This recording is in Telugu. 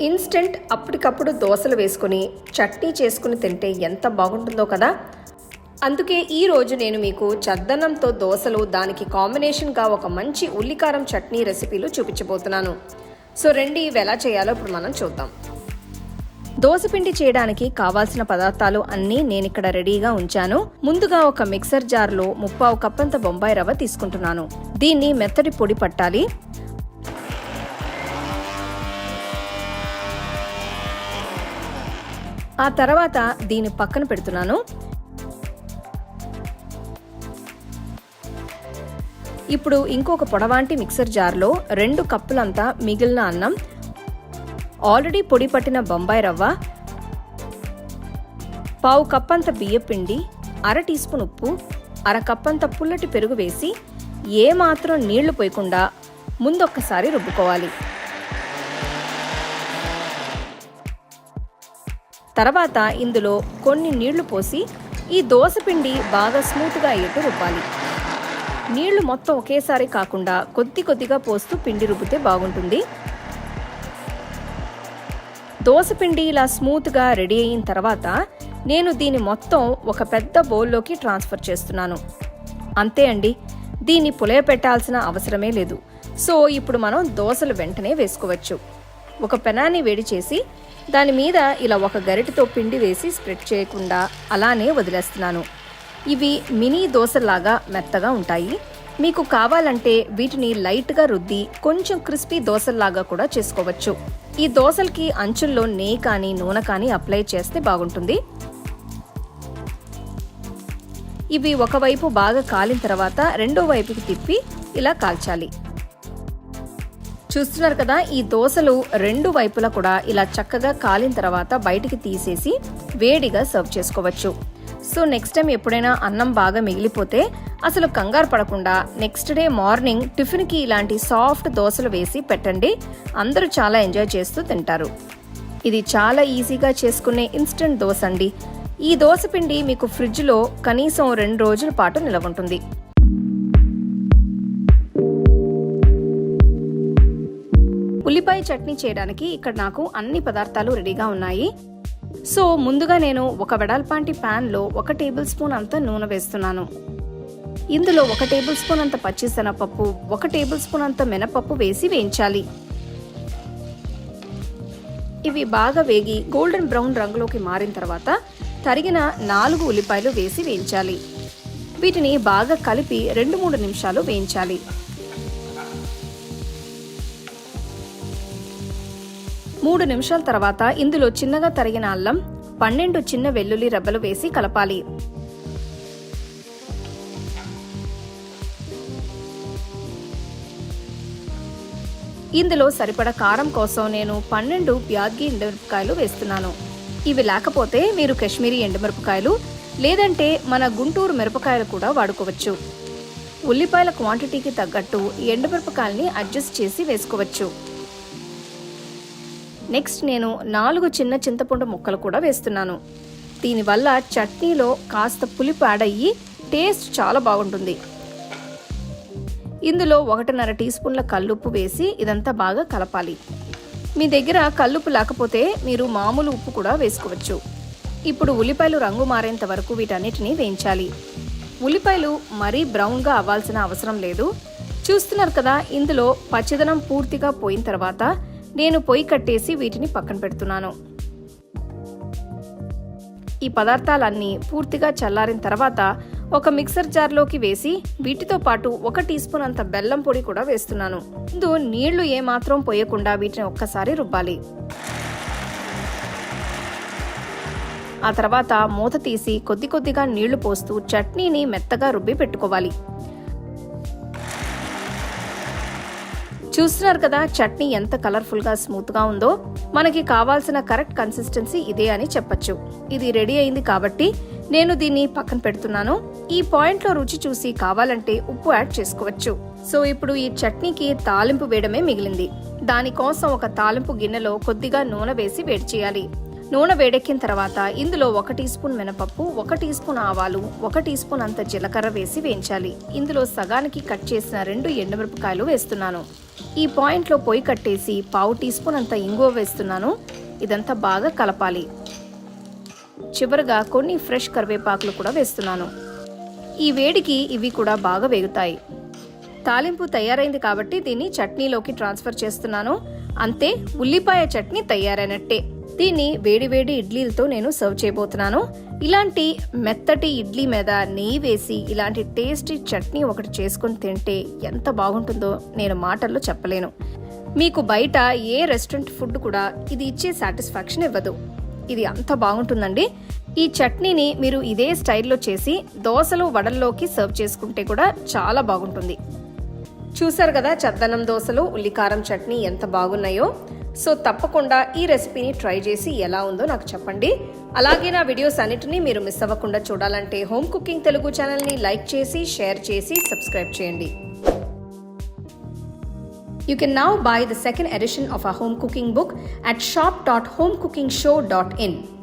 ఇన్స్టెంట్ అప్పటికప్పుడు దోశలు వేసుకుని చట్నీ చేసుకుని తింటే ఎంత బాగుంటుందో కదా? అందుకే ఈరోజు నేను మీకు చద్దన్నంతో దోశలు దానికి కాంబినేషన్గా ఒక మంచి ఉల్లికారం చట్నీ రెసిపీలు చూపించబోతున్నాను. సో రెండు ఇవి ఎలా చేయాలో ఇప్పుడు మనం చూద్దాం. దోశపిండి చేయడానికి కావాల్సిన పదార్థాలు అన్నీ నేను ఇక్కడ రెడీగా ఉంచాను. ముందుగా ఒక మిక్సర్ జార్లో ముప్పావు కప్పంత బొంబాయి రవ్వ తీసుకుంటున్నాను. దీన్ని మెత్తటి పొడి పట్టాలి. ఆ తర్వాత దీన్ని పక్కన పెడుతున్నాను. ఇప్పుడు ఇంకొక పొడవాంటి మిక్సర్ జార్లో రెండు కప్పులంతా మిగిలిన అన్నం ఆల్రెడీ పొడి పట్టిన బొంబాయి రవ్వ పావు కప్పంత బియ్యపిండి అర టీ స్పూన్ ఉప్పు అర కప్పంత పుల్లటి పెరుగు వేసి ఏ మాత్రం నీళ్ళు పోయకుండా ముందొక్కసారి రుబ్బుకోవాలి. తర్వాత ఇందులో కొన్ని నీళ్ళు పోసి ఈ దోశపిండి బాగా స్మూత్గా అయ్యేట్టు రుబ్బాలి. నీళ్ళు మొత్తం ఒకేసారి కాకుండా కొద్ది కొద్దిగా పోస్తూ పిండి రుబ్బితే బాగుంటుంది. దోశపిండి ఇలా స్మూత్గా రెడీ అయిన తర్వాత నేను దీని మొత్తం ఒక పెద్ద బౌల్లోకి ట్రాన్స్ఫర్ చేస్తున్నాను. అంతే అండి దీన్ని పులయ పెట్టాల్సిన అవసరమే లేదు. సో ఇప్పుడు మనం దోశలు వెంటనే వేసుకోవచ్చు. ఒక పెనాన్ని వేడి చేసి దాని మీద ఇలా ఒక గరిటెతో పిండి వేసి స్ప్రెడ్ చేయకుండా అలానే వదిలేస్తున్నాను. ఇవి మినీ దోశలాగా మెత్తగా ఉంటాయి. మీకు కావాలంటే వీటిని లైట్గా రుద్ది కొంచెం క్రిస్పీ దోశల్లాగా కూడా చేసుకోవచ్చు. ఈ దోశలకి అంచుల్లో నెయ్యి కానీ నూనె కానీ అప్లై చేస్తే బాగుంటుంది. ఇవి ఒకవైపు బాగా కాలిన తర్వాత రెండో వైపుకి తిప్పి ఇలా కాల్చాలి. చూస్తున్నారు కదా ఈ దోశలు రెండు వైపులా కూడా ఇలా చక్కగా కాలిన తర్వాత బయటికి తీసేసి వేడిగా సర్వ్ చేసుకోవచ్చు. సో నెక్స్ట్ టైం ఎప్పుడైనా అన్నం బాగా మిగిలిపోతే అసలు కంగారు పడకుండా నెక్స్ట్ డే మార్నింగ్ టిఫిన్కి ఇలాంటి సాఫ్ట్ దోశలు వేసి పెట్టండి. అందరూ చాలా ఎంజాయ్ చేస్తూ తింటారు. ఇది చాలా ఈజీగా చేసుకునే ఇన్స్టెంట్ దోశ అండి. ఈ దోశ పిండి మీకు ఫ్రిడ్జ్లో కనీసం రెండు రోజుల పాటు నిలవ ఉంటుంది. ఉల్లిపాయ చట్నీ చేయడానికి ఇక్కడ నాకు అన్ని పదార్థాలు రెడీగా ఉన్నాయి. సో ముందుగా నేను ఒక వెడల్పాంటి ప్యాన్లో ఒక టేబుల్ స్పూన్ అంత నూనె వేస్తున్నాను. ఇందులో ఒక టేబుల్ స్పూన్ అంత పచ్చిశనగపప్పు ఒక టేబుల్ స్పూన్ అంత మినపప్పు వేసి వేయించాలి. ఇవి బాగా వేగి గోల్డెన్ బ్రౌన్ రంగులోకి మారిన తర్వాత తరిగిన నాలుగు ఉల్లిపాయలు వేసి వేయించాలి. వీటిని బాగా కలిపి రెండు మూడు నిమిషాలు వేయించాలి. మూడు నిమిషాల తర్వాత ఇందులో చిన్నగా తరిగిన అల్లం పన్నెండు చిన్న వెల్లుల్లి రెబ్బలు వేసి కలపాలి. ఇందులో సరిపడ కారం కోసం నేను పన్నెండు బ్యాద్గి ఎండుమిరపకాయలు వేస్తున్నాను. ఇవి లేకపోతే మీరు కాశ్మీరీ ఎండుమిరపకాయలు లేదంటే మన గుంటూరు మిరపకాయలు కూడా వాడుకోవచ్చు. ఉల్లిపాయల క్వాంటిటీకి తగ్గట్టు ఈ ఎండుమిరపకాయల్ని అడ్జస్ట్ చేసి వేసుకోవచ్చు. నెక్స్ట్ నేను నాలుగు చిన్న చింతపండు ముక్కలు కూడా వేస్తున్నాను. దీనివల్ల చట్నీలో కాస్త పులిపు యాడ్ అయ్యి టేస్ట్ చాలా బాగుంటుంది. ఇందులో ఒకటిన్నర టీ స్పూన్ల కల్లుప్పు వేసి ఇదంతా బాగా కలపాలి. మీ దగ్గర కల్లుప్పు లేకపోతే మీరు మామూలు ఉప్పు కూడా వేసుకోవచ్చు. ఇప్పుడు ఉల్లిపాయలు రంగు మారేంత వరకు వీటన్నిటిని వేయించాలి. ఉల్లిపాయలు మరీ బ్రౌన్గా అవ్వాల్సిన అవసరం లేదు. చూస్తున్నారు కదా ఇందులో పచ్చదనం పూర్తిగా పోయిన తర్వాత నేను పొయ్యి కట్టేసి వీటిని పక్కన పెడుతున్నాను. ఈ పదార్థాలన్నీ పూర్తిగా చల్లారిన తర్వాత ఒక మిక్సర్ జార్లోకి వేసి వీటితో పాటు ఒక టీ స్పూన్ అంత బెల్లం పొడి కూడా వేస్తున్నాను. ముందు నీళ్ళు ఏమాత్రం పోయకుండా వీటిని ఒక్కసారి రుబ్బాలి. ఆ తర్వాత మూత తీసి కొద్ది కొద్దిగా నీళ్ళు పోస్తూ చట్నీని మెత్తగా రుబ్బి పెట్టుకోవాలి. చూస్తున్నారు కదా చట్నీ ఎంత కలర్ఫుల్గా స్మూత్గా ఉందో. మనకి కావాల్సిన కరెక్ట్ కన్సిస్టెన్సీ ఇదే అని చెప్పొచ్చు. ఇది రెడీ అయింది కాబట్టి నేను దీన్ని పక్కన పెడుతున్నాను. ఈ పాయింట్లో రుచి చూసి కావాలంటే ఉప్పు యాడ్ చేసుకోవచ్చు. సో ఇప్పుడు ఈ చట్నీకి తాలింపు వేయడమే మిగిలింది. దానికోసం ఒక తాలింపు గిన్నెలో కొద్దిగా నూనె వేసి వేడి చేయాలి. నూనె వేడెక్కిన తర్వాత ఇందులో ఒక టీ స్పూన్ మినపప్పు ఒక టీ స్పూన్ ఆవాలు ఒక టీ స్పూన్ అంత జీలకర్ర వేసి వేయించాలి. ఇందులో సగానికి కట్ చేసిన రెండు ఎండుమిరపకాయలు వేస్తున్నాను. ఈ పాయింట్లో పొయ్యి కట్టేసి పావు టీ స్పూన్ అంత ఇంగువ వేస్తున్నాను. ఇదంతా బాగా కలపాలి. చివరగా కొన్ని ఫ్రెష్ కరివేపాకులు కూడా వేస్తున్నాను. ఈ వేడికి ఇవి కూడా బాగా వేగుతాయి. తాలింపు తయారైంది కాబట్టి దీన్ని చట్నీలోకి ట్రాన్స్ఫర్ చేస్తున్నాను. అంతే ఉల్లిపాయ చట్నీ తయారైనట్టే. దీన్ని వేడివేడి ఇడ్లీలతో నేను సర్వ్ చేయబోతున్నాను. ఇలాంటి మెత్తటి ఇడ్లీ మీద నెయ్యి వేసి ఇలాంటి టేస్టీ చట్నీ ఒకటి చేసుకొని తింటే ఎంత బాగుంటుందో నేను మాటల్లో చెప్పలేను. మీకు బయట ఏ రెస్టారెంట్ ఫుడ్ కూడా ఇది ఇచ్చే సాటిస్ఫాక్షన్ ఇవ్వదు. ఇది అంత బాగుంటుందండి. ఈ చట్నీని మీరు ఇదే స్టైల్లో చేసి దోశలు వడల్లోకి సర్వ్ చేసుకుంటే కూడా చాలా బాగుంటుంది. చూసారు కదా చద్దనం దోశలు ఉల్లికారం చట్నీ ఎంత బాగున్నాయో. సో తప్పకుండా ఈ రెసిపీని ట్రై చేసి ఎలా ఉందో నాకు చెప్పండి అలాగే నా వీడియోస్ అన్నిటినీ మీరు మిస్ అవ్వకుండా చూడాలంటే హోమ్ కుకింగ్ తెలుగు ఛానల్ని లైక్ చేసి షేర్ చేసి సబ్స్క్రైబ్ చేయండి You can now buy the second edition of our home cooking book at shop.homecookingshow.in.